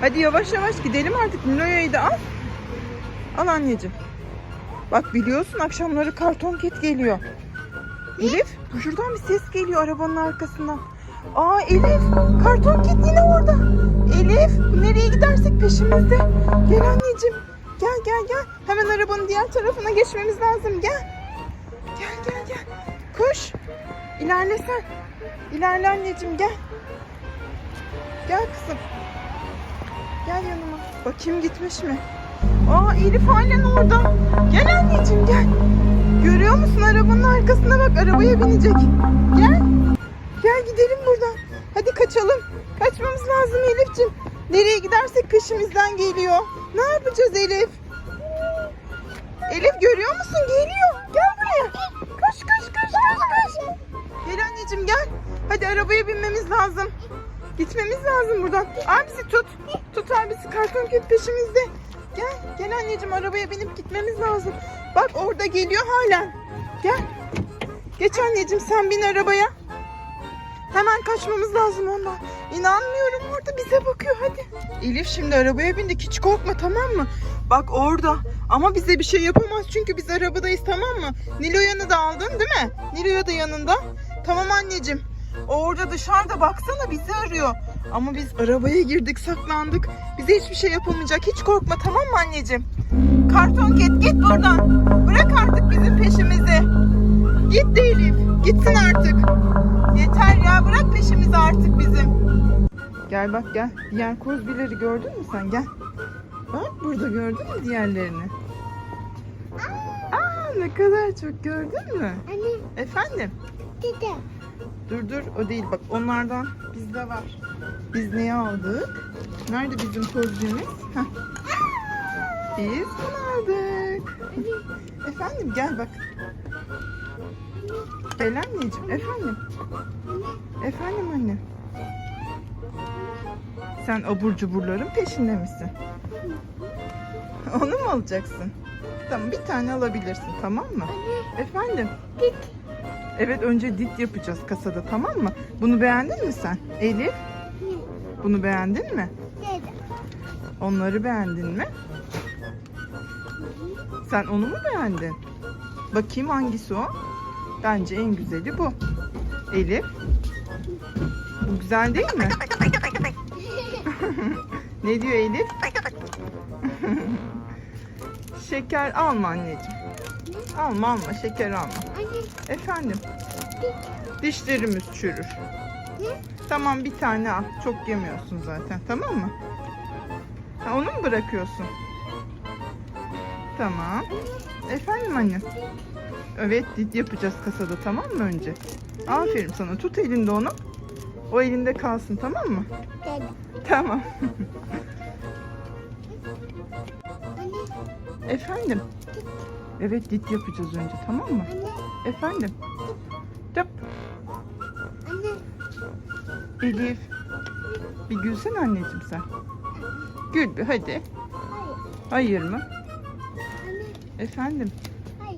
Hadi yavaş yavaş gidelim artık. Nilo'yu da al. Al anneciğim. Bak biliyorsun akşamları karton ket geliyor. Elif şuradan bir ses geliyor arabanın arkasından. Aa Elif karton ket yine orada. Elif nereye gidersek peşimizde. Gel anneciğim. Gel gel gel. Hemen arabanın diğer tarafına geçmemiz lazım. Gel. Gel gel gel. Koş. İlerle sen. İlerle anneciğim gel. Gel kızım. Gel yanıma. Bakayım gitmiş mi? Aa Elif halen orada. Gel anneciğim gel. Görüyor musun arabanın arkasına bak arabaya binecek. Gel. Gel gidelim buradan. Hadi kaçalım. Kaçmamız lazım Elif'ciğim. Nereye gidersek peşimizden geliyor. Ne yapacağız Elif? Elif görüyor musun? Geliyor. Gel buraya. Koş koş koş koş koş. Gel anneciğim gel. Hadi arabaya binmemiz lazım. Gitmemiz lazım buradan. Abisi tut. Tut abisi karton ket peşimizde. Gel. Gel anneciğim arabaya binip gitmemiz lazım. Bak orada geliyor halen. Gel. Geç anneciğim sen bin arabaya. Hemen kaçmamız lazım ondan. İnanmıyorum orada bize bakıyor hadi. Elif şimdi arabaya bindik hiç korkma tamam mı? Bak orada ama bize bir şey yapamaz çünkü biz arabadayız tamam mı? Nilo'yanı da aldın değil mi? Nilo'ya da yanında. Tamam anneciğim. Orada dışarıda baksana bizi arıyor. Ama biz arabaya girdik saklandık. Bize hiçbir şey yapamayacak. Hiç korkma tamam mı anneciğim? Karton ket git buradan. Bırak artık bizim peşimizi. Git de Elif. Gitsin artık. Yeter ya bırak peşimizi artık bizim. Gel bak gel. Diğer kozbileri gördün mü sen? Gel. Bak burada gördün mü diğerlerini? Aa ne kadar çok gördün mü? Anne Efendim? dede. Dur dur o değil bak onlardan bizde var. Biz neyi aldık? Nerede bizim kozbimiz? Heh. Biz bunu aldık. Efendim gel bak. Gel anneciğim efendim. Efendim anne. Sen abur cuburların peşinde misin? Onu mu alacaksın? Tamam bir tane alabilirsin tamam mı? Efendim? Dit. Evet önce dit yapacağız kasada tamam mı? Bunu beğendin mi sen? Elif bunu beğendin mi? Dede. Onları beğendin mi? Sen onu mu beğendin? Bakayım hangisi o? Bence en güzeli bu. Elif. Bu güzel değil mi? ne diyor Elif? şeker alma anneciğim. Alma alma şeker alma. Anne Efendim. Dişlerimiz çürür. Tamam bir tane al. Çok yemiyorsun zaten. Tamam mı? Ha, onu mu bırakıyorsun? Tamam. Efendim anne. Evet dit yapacağız kasada tamam mı önce? Aferin sana. Tut elinde onu. O elinde kalsın tamam mı? dede. Tamam. Anne Efendim. Evet dit yapacağız önce tamam mı? anne Efendim. Tıp. anne. Elif. Bir gülsene anneciğim sen. Gül bir hadi. Hayır. Hayır mı? Anne Efendim.